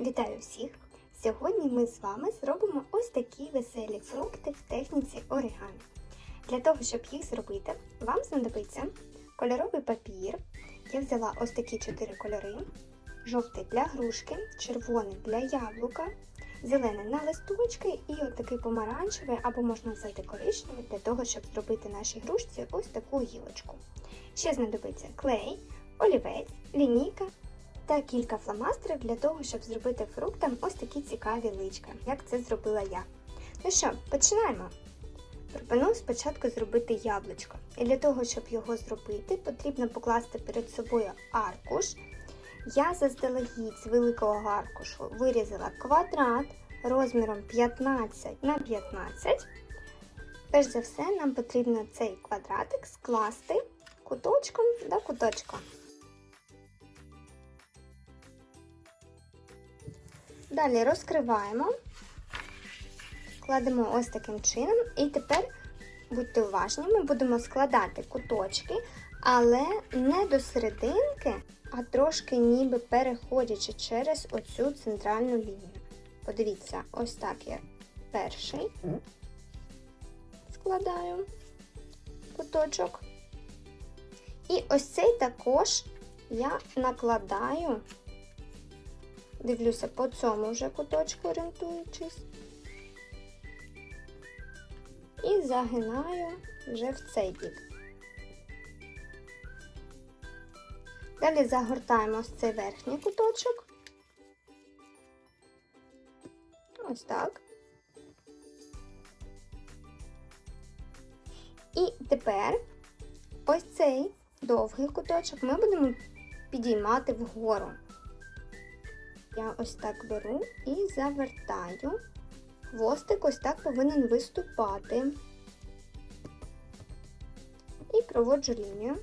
Вітаю всіх! Сьогодні ми з вами зробимо ось такі веселі фрукти в техніці оригамі. Для того, щоб їх зробити, вам знадобиться кольоровий папір. Я взяла ось такі чотири кольори: жовтий для грушки, червоний для яблука, зелений на листочки і отакий помаранчевий або можна взяти коричневий для того, щоб зробити нашій грушці ось таку гілочку. Ще знадобиться клей, олівець, лінійка та кілька фломастерів для того, щоб зробити фруктам ось такі цікаві личка, як це зробила я. Ну що, починаємо. Пропоную спочатку зробити яблучко. І для того, щоб його зробити, потрібно покласти перед собою аркуш. Я заздалегідь з великого аркушу вирізала квадрат розміром 15 на 15. Перш за все, нам потрібно цей квадратик скласти куточком до куточка. Далі розкриваємо, кладемо ось таким чином, і тепер будьте уважні, ми будемо складати куточки, але не до серединки, а трошки ніби переходячи через оцю центральну лінію. Подивіться, ось так я перший складаю куточок. І ось цей також я накладаю. Дивлюся по цьому вже куточку орієнтуючись. І загинаю вже в цей бік. Далі загортаємо ось цей верхній куточок. Ось так. І тепер ось цей довгий куточок ми будемо підіймати вгору. Я ось так беру і завертаю. Хвостик ось так повинен виступати. І проводжу лінію.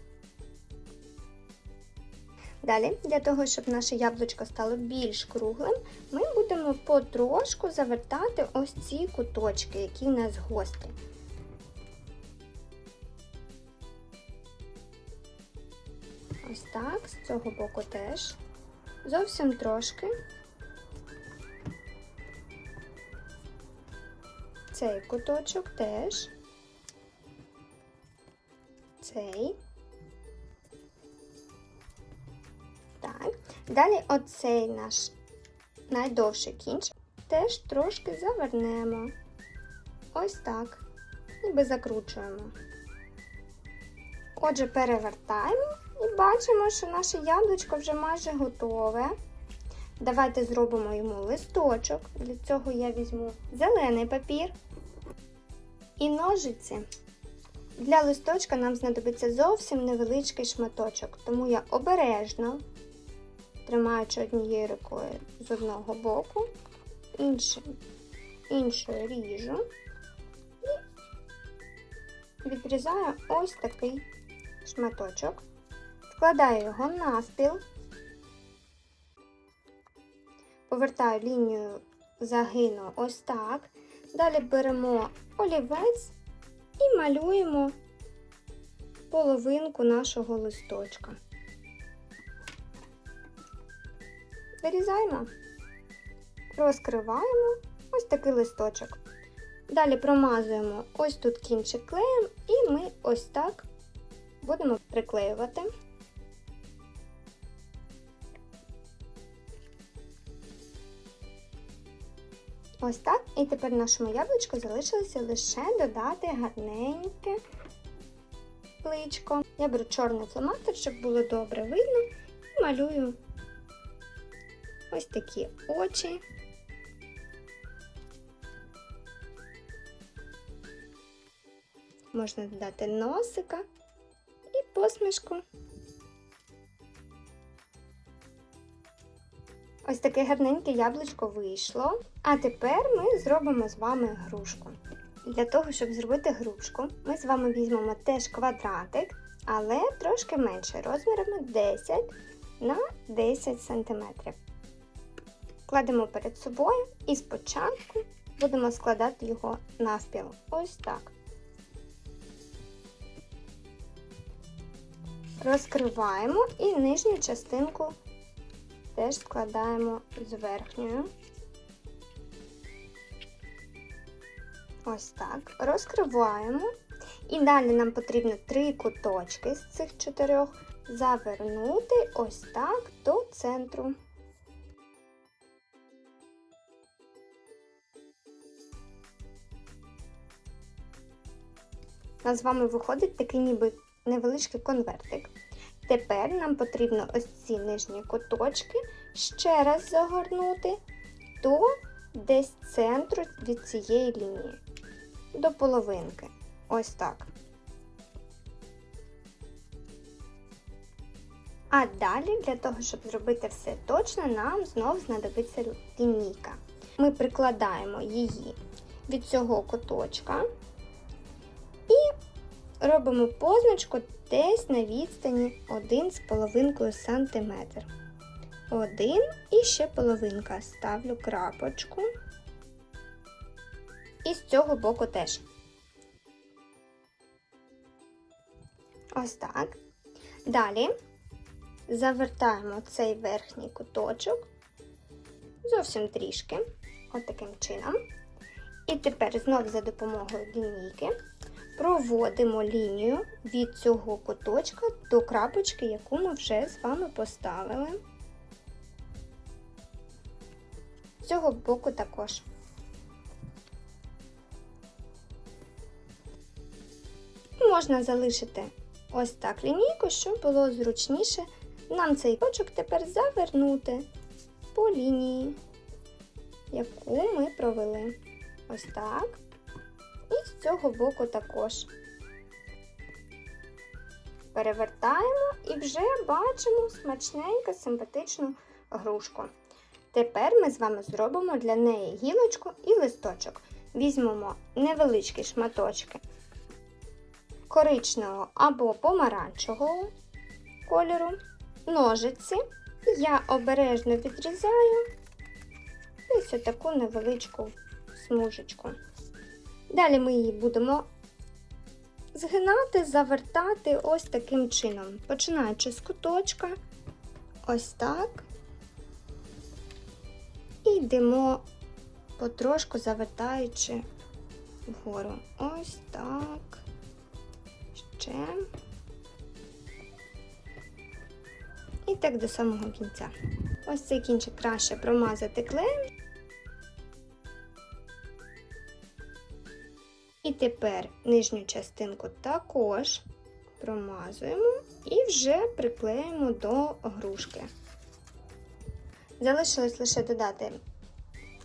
Далі, для того, щоб наше яблучко стало більш круглим, ми будемо потрошку завертати ось ці куточки, які в нас гострі. Ось так, з цього боку теж. Зовсім трошки. Цей куточок теж. Цей. Так. Далі оцей наш найдовший кінчик теж трошки завернемо. Ось так. Ніби закручуємо. Отже, перевертаємо і бачимо, що наше яблучко вже майже готове. Давайте зробимо йому листочок. Для цього я візьму зелений папір і ножиці. Для листочка нам знадобиться зовсім невеличкий шматочок, тому я обережно, тримаючи однією рукою з одного боку, іншим, іншою ріжу і відрізаю ось такий шматочок. Вкладаю його навпіл, повертаю лінію загину ось так. Далі беремо олівець і малюємо половинку нашого листочка. Вирізаємо, розкриваємо ось такий листочок. Далі промазуємо ось тут кінчик клеєм, і ми ось так будемо приклеювати. Ось так. І тепер нашому яблучку залишилося лише додати гарненьке пличко. Я беру чорний фломастер, щоб було добре видно, і малюю ось такі очі. Можна додати носика і посмішку. Ось таке гарненьке яблучко вийшло. А тепер ми зробимо з вами грушку. Для того, щоб зробити грушку, ми з вами візьмемо теж квадратик, але трошки менше, розмірами 10 на 10 см. Кладемо перед собою і спочатку будемо складати його навпіл. Ось так. Розкриваємо і нижню частинку теж складаємо з верхньою. Ось так. Розкриваємо. І далі нам потрібно три куточки з цих чотирьох завернути ось так до центру. У нас з вами виходить такий ніби невеличкий конвертик. Тепер нам потрібно ось ці нижні куточки ще раз загорнути до десь центру від цієї лінії, до половинки. Ось так. А далі, для того, щоб зробити все точно, нам знову знадобиться лінійка. Ми прикладаємо її від цього куточка робимо позначку десь на відстані 1,5 см. Один і ще половинка. Ставлю крапочку. І з цього боку теж. Ось так. Далі завертаємо цей верхній куточок зовсім трішки, от таким чином. І тепер знову за допомогою лінійки проводимо лінію від цього куточка до крапочки, яку ми вже з вами поставили. З цього боку також. Можна залишити ось так лінійку, щоб було зручніше нам цей точок тепер завернути по лінії, яку ми провели. Ось так. Цього боку також. Перевертаємо і вже бачимо смачненьку, симпатичну грушку. Тепер ми з вами зробимо для неї гілочку і листочок. Візьмемо невеличкі шматочки коричневого або помаранчевого кольору, ножиці. Я обережно відрізаю ось таку невеличку смужечку. Далі ми її будемо згинати, завертати ось таким чином, починаючи з куточка, ось так. І йдемо потрошку завертаючи вгору. Ось так. Ще. І так до самого кінця. Ось цей кінчик краще промазати клеєм. І тепер нижню частинку також промазуємо і вже приклеїмо до грушки. Залишилось лише додати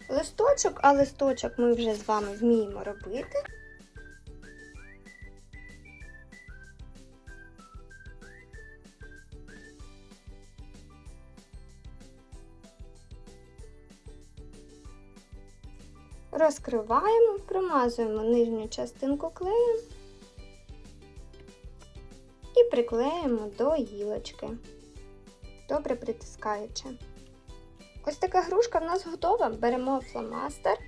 листочок, а листочок ми вже з вами вміємо робити. Розкриваємо, промазуємо нижню частинку клеєм і приклеїмо до гілочки, добре притискаючи. Ось така грушка в нас готова. Беремо фломастер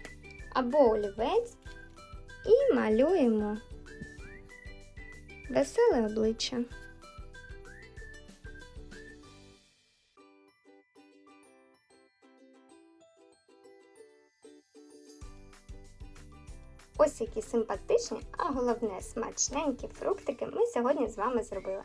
або олівець і малюємо веселе обличчя. Ось які симпатичні, а головне смачненькі фруктики ми сьогодні з вами зробили.